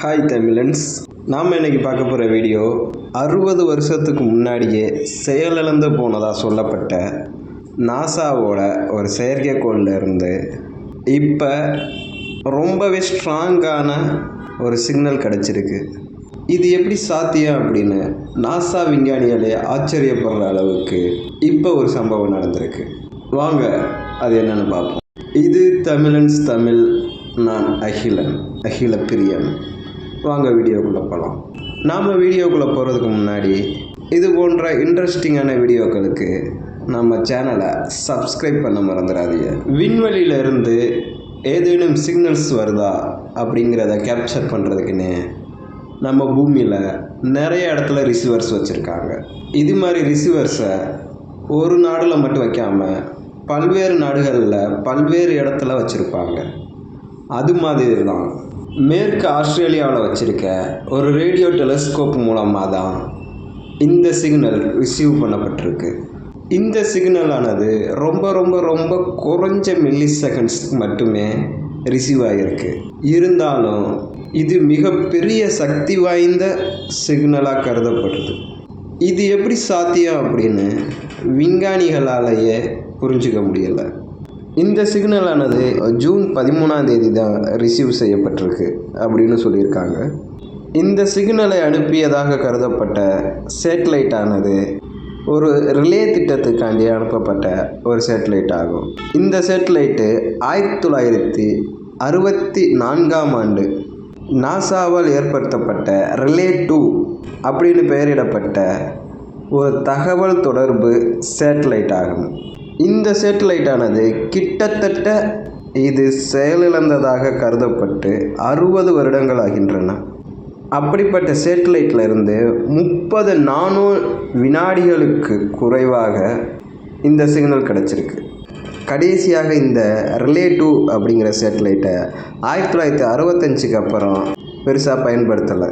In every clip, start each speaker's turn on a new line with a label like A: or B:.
A: Hi Tamizhans. நாம் இன்னைக்கு பார்க்க போகிற வீடியோ அறுபது வருஷத்துக்கு முன்னாடியே செயலிழந்து போனதாக சொல்லப்பட்ட நாசாவோட ஒரு செயற்கைக்கோளில் இருந்து இப்போ ரொம்பவே ஸ்ட்ராங்கான ஒரு சிக்னல் கிடச்சிருக்கு. இது எப்படி சாத்தியம் அப்படின்னு நாசா விஞ்ஞானிகளே ஆச்சரியப்படுற அளவுக்கு இப்போ ஒரு சம்பவம் நடந்திருக்கு. வாங்க அது என்னென்னு பார்ப்போம். இது தமிழன்ஸ் தமிழ் நான் அகிலன் அகில பிரியன். வாங்க வீடியோக்குள்ளே போகலாம் நாம் வீடியோக்குள்ளே போகிறதுக்கு முன்னாடி இது போன்ற இன்ட்ரெஸ்டிங்கான வீடியோக்களுக்கு நம்ம சேனலை சப்ஸ்கிரைப் பண்ண மறந்துடாதீங்க. விண்வெளியிலிருந்து ஏதேனும் சிக்னல்ஸ் வருதா அப்படிங்கிறத கேப்சர் பண்ணுறதுக்குன்னு நம்ம பூமியில் நிறைய இடத்துல ரிசீவர்ஸ் வச்சுருக்காங்க. இது மாதிரி ரிசீவர்ஸை ஒரு நாடில் மட்டும் வைக்காமல் பல்வேறு நாடுகளில் பல்வேறு இடத்துல வச்சுருப்பாங்க. அது மாதிரி தான் மேற்கு ஆஸ்திரேலியாவில் வச்சுருக்க ஒரு ரேடியோ டெலஸ்கோப் மூலமாக தான் இந்த சிக்னல் ரிசீவ் பண்ணப்பட்டிருக்கு. இந்த சிக்னலானது ரொம்ப ரொம்ப ரொம்ப குறைஞ்ச மில்லி செகண்ட்ஸ்க்கு மட்டுமே ரிசீவ் ஆகியிருக்கு இருந்தாலும் இது மிகப்பெரிய சக்தி வாய்ந்த சிக்னலாக கருதப்படுது. இது எப்படி சாத்தியம் அப்படின்னு விஞ்ஞானிகளாலேயே புரிஞ்சுக்க முடியலை. இந்த சிக்னலானது ஜூன் பதிமூணாம் தேதி தான் ரிசீவ் செய்யப்பட்டிருக்கு அப்படின்னு சொல்லியிருக்காங்க. இந்த சிக்னலை அனுப்பியதாக கருதப்பட்ட சேட்டலைட் ஆனது ஒரு ரிலே திட்டத்துக்காண்டி அனுப்பப்பட்ட ஒரு சேட்டலைட் ஆகும். இந்த சேட்டலைட்டு ஆயிரத்தி தொள்ளாயிரத்தி அறுபத்தி நான்காம் ஆண்டு நாசாவால் ஏற்படுத்தப்பட்ட ரிலே டூ அப்படின்னு பெயரிடப்பட்ட ஒரு தகவல் தொடர்பு சேட்டலைட் ஆகும். இந்த சேட்டலைட்டானது கிட்டத்தட்ட இது செயலிழந்ததாக கருதப்பட்டு அறுபது வருடங்கள் ஆகின்றன அப்படிப்பட்ட சேட்டலைட்டில் இருந்து முப்பது நானோ வினாடிகளுக்கு குறைவாக இந்த சிக்னல் கிடச்சிருக்கு. கடைசியாக இந்த ரிலே டூ அப்படிங்கிற சேட்டலைட்டை ஆயிரத்தி தொள்ளாயிரத்தி அறுபத்தஞ்சுக்கு அப்புறம் பெருசாக பயன்படுத்தலை.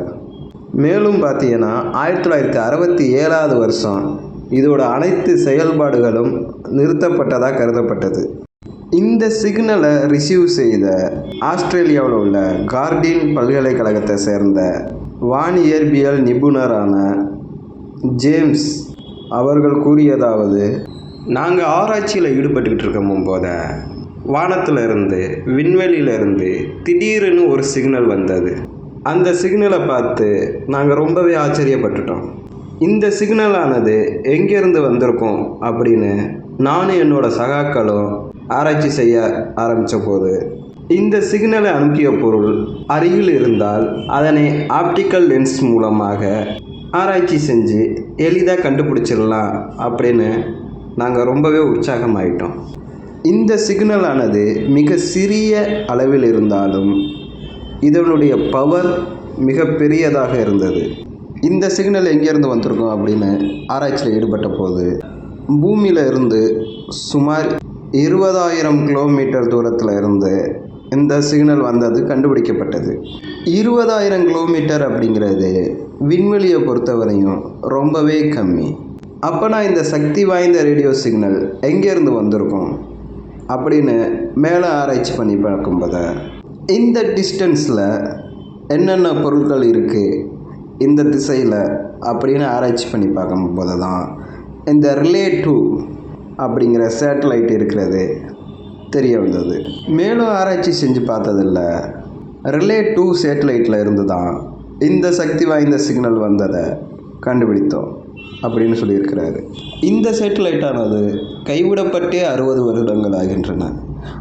A: மேலும் பார்த்தீங்கன்னா ஆயிரத்தி தொள்ளாயிரத்தி அறுபத்தி ஏழாவது வருஷம் இதோட அனைத்து செயல்பாடுகளும் நிறுத்தப்பட்டதாக கருதப்பட்டது. இந்த சிக்னலை ரிசீவ் செய்த ஆஸ்திரேலியாவில் உள்ள கார்டின் பல்கலைக்கழகத்தை சேர்ந்த வானியற்பியல் நிபுணரான ஜேம்ஸ் அவர்கள் கூறியதாவது நாங்கள் ஆராய்ச்சியில் ஈடுபட்டுக்கிட்டு இருக்கும் போத வானத்தில் இருந்து விண்வெளியில திடீர்னு ஒரு சிக்னல் வந்தது. அந்த சிக்னலை பார்த்து நாங்கள் ரொம்பவே ஆச்சரியப்பட்டுட்டோம். இந்த சிக்னலானது எங்கேருந்து வந்திருக்கோம் அப்படின்னு நானும் என்னோட சகாக்களும் ஆராய்ச்சி செய்ய ஆரம்பித்த போது இந்த சிக்னலை அனுப்பிய பொருள் அருகில் இருந்தால் அதனை ஆப்டிக்கல் லென்ஸ் மூலமாக ஆராய்ச்சி செஞ்சு எளிதாக கண்டுபிடிச்சிடலாம் அப்படின்னு நாங்கள் ரொம்பவே உற்சாகமாயிட்டோம். இந்த சிக்னலானது மிக சிறிய அளவில் இருந்தாலும் இதனுடைய பவர் மிக பெரியதாக இருந்தது. இந்த சிக்னல் எங்கேருந்து வந்திருக்கும் அப்படின்னு ஆராய்ச்சியில் ஈடுபட்ட போது பூமியில் இருந்து சுமார் இருபதாயிரம் கிலோமீட்டர் தூரத்தில் இருந்து இந்த சிக்னல் வந்தது கண்டுபிடிக்கப்பட்டது. இருபதாயிரம் கிலோமீட்டர் அப்படிங்கிறது விண்வெளியை பொறுத்தவரையும் ரொம்பவே கம்மி. அப்போனா இந்த சக்தி வாய்ந்த ரேடியோ சிக்னல் எங்கேருந்து வந்திருக்கும் அப்படின்னு மேலே ஆராய்ச்சி பண்ணி பார்க்கும்போது இந்த டிஸ்டன்ஸில் என்னென்ன பொருட்கள் இருக்குது இந்த திசையில் அப்படின்னு ஆராய்ச்சி பண்ணி பார்க்கும்போது தான் இந்த ரிலே டூ அப்படிங்கிற சேட்டலைட் இருக்கிறது தெரிய வந்தது. மேலும் ஆராய்ச்சி செஞ்சு பார்த்ததில்ல ரிலே டூ சேட்டலைட்டில் இருந்து தான் இந்த சக்தி வாய்ந்த சிக்னல் வந்ததை கண்டுபிடித்தோம் அப்படின்னு சொல்லியிருக்கிறாரு. இந்த சேட்டலைட்டானது கைவிடப்பட்டே அறுபது வருடங்கள் ஆகின்றன.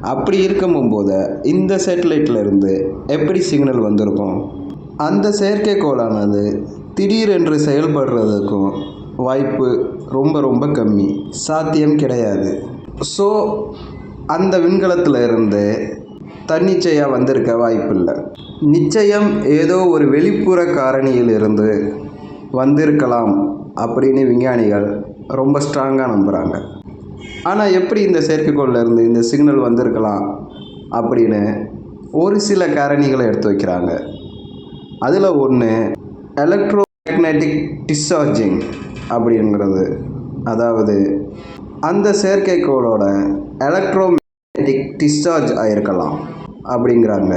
A: அப்படி இருக்கும் போது இந்த சேட்டலைட்டில் இருந்து எப்படி சிக்னல் வந்திருக்கும்? அந்த செயற்கைக்கோளானது திடீரென்று செயல்படுறதுக்கும் வாய்ப்பு ரொம்ப ரொம்ப கம்மி. சாத்தியம் கிடையாது. ஸோ அந்த விண்கலத்தில் இருந்து தன்னிச்சையாக வந்திருக்க வாய்ப்பில்லை. நிச்சயம் ஏதோ ஒரு வெளிப்புற காரணியிலிருந்து வந்திருக்கலாம் அப்படின்னு விஞ்ஞானிகள் ரொம்ப ஸ்ட்ராங்காக நம்புகிறாங்க ஆனால் எப்படி இந்த செயற்கைக்கோளில் இருந்து இந்த சிக்னல் வந்திருக்கலாம் அப்படின்னு ஒரு சில காரணிகளை எடுத்து வைக்கிறாங்க. அதில் ஒன்று எலக்ட்ரோ மேக்னெட்டிக் டிஸ்சார்ஜிங் அப்படிங்கிறது. அதாவது அந்த செயற்கைக்கோளோட எலக்ட்ரோ மேக்னெட்டிக் டிஸ்சார்ஜ் ஆகிருக்கலாம் அப்படிங்கிறாங்க.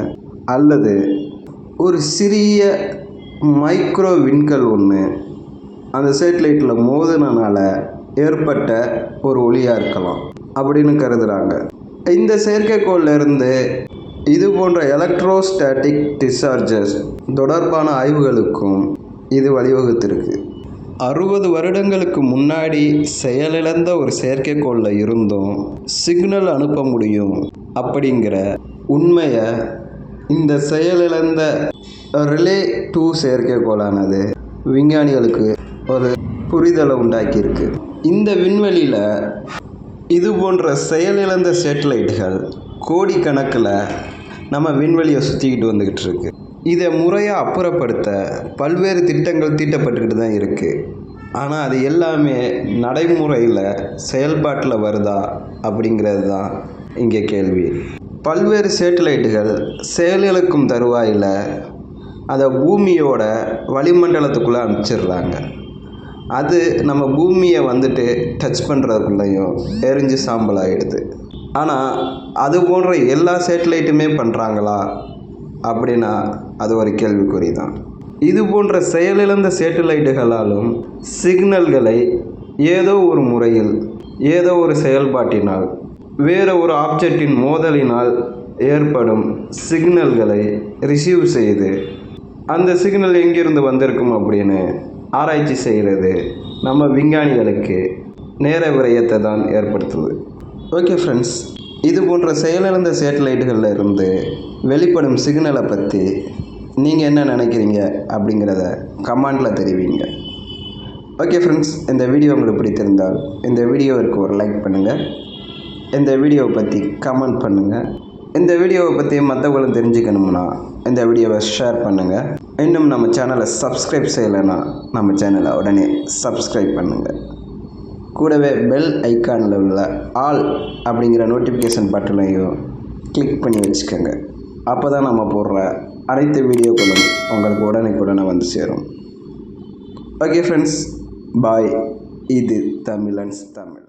A: அல்லது ஒரு சிறிய மைக்ரோ விண்கல் ஒன்று அந்த சேட்டலைட்டில் மோதினால ஏற்பட்ட ஒரு ஒளியாக இருக்கலாம் அப்படின்னு கருதுகிறாங்க இந்த செயற்கைக்கோளில் இருந்து இது போன்ற எலக்ட்ரோஸ்டாட்டிக் டிஸ்சார்ஜஸ் தொடர்பான ஆய்வுகளுக்கும் இது வழிவகுத்திருக்கு. அறுபது வருடங்களுக்கு முன்னாடி செயலிழந்த ஒரு செயற்கைக்கோளில் இருந்தும் சிக்னல் அனுப்ப முடியும் அப்படிங்கிற உண்மையை இந்த செயலிழந்த ரிலே டூ செயற்கைக்கோளானது விஞ்ஞானிகளுக்கு ஒரு புரிதலை உண்டாக்கியிருக்கு. இந்த விண்வெளியில் இது போன்ற செயலிழந்த சேட்டலைட்டுகள் கோடிக்கணக்கில் நம்ம விண்வெளியை சுற்றிக்கிட்டு வந்துக்கிட்டு இருக்கு. இதை முறையாக அப்புறப்படுத்த பல்வேறு திட்டங்கள் தீட்டப்பட்டுக்கிட்டு தான் இருக்குது ஆனால் அது எல்லாமே நடைமுறையில் செயல்பாட்டில் வருதா அப்படிங்கிறது தான் இங்கே கேள்வி. பல்வேறு சேட்டலைட்டுகள் செயலிழக்கும் தருவாயில் அதை பூமியோட வளிமண்டலத்துக்குள்ளே அனுப்பிச்சிடுறாங்க. அது நம்ம பூமியை வந்துட்டு டச் பண்ணுறதுக்குள்ளேயும் எரிஞ்சு சாம்பல் ஆகிடுது ஆனால் அது போன்ற எல்லா சேட்டலைட்டுமே பண்ணுறாங்களா அப்படின்னா அது ஒரு கேள்விக்குறி தான் இது போன்ற செயலிழந்த சேட்டலைட்டுகளாலும் சிக்னல்களை ஏதோ ஒரு முறையில் ஏதோ ஒரு செயல்பாட்டினால் வேறு ஒரு ஆப்ஜெக்டின் மோதலினால் ஏற்படும் சிக்னல்களை ரிசீவ் செய்து அந்த சிக்னல் எங்கிருந்து வந்திருக்கும் அப்படின்னு ஆராய்ச்சி செய்கிறது நம்ம விஞ்ஞானிகளுக்கு நேர விரயத்தை தான் ஏற்படுத்துது. ஓகே ஃப்ரெண்ட்ஸ் இது போன்ற செயலிழந்த சேட்டலைட்டுகளில் இருந்து வெளிப்படும் சிக்னலை பற்றி நீங்கள் என்ன நினைக்கிறீங்க அப்படிங்கிறத கமெண்டில் தெரிவிங்க. ஓகே ஃப்ரெண்ட்ஸ் இந்த வீடியோ உங்களுக்கு பிடித்திருந்தால் இந்த வீடியோவிற்கு ஒரு லைக் பண்ணுங்கள் இந்த வீடியோவை பற்றி கமெண்ட் பண்ணுங்கள் இந்த வீடியோவை பற்றி மற்றவங்களும் தெரிஞ்சுக்கணும்னா இந்த வீடியோவை ஷேர் பண்ணுங்கள் இன்னும் நம்ம சேனலை சப்ஸ்கிரைப் செய்யலைன்னா நம்ம சேனலை உடனே சப்ஸ்கிரைப் பண்ணுங்கள் கூடவே பெல் ஐக்கானில் உள்ள ஆல் அப்படிங்கிற நோட்டிஃபிகேஷன் பட்டனையும் கிளிக் பண்ணி வச்சுக்கோங்க. அப்போ தான் நம்ம போடுற அனைத்து வீடியோக்களும் உங்களுக்கு உடனுக்குடனே வந்து சேரும். ஓகே ஃப்ரெண்ட்ஸ் பாய் இது தமிழன்ஸ் தமிழ்.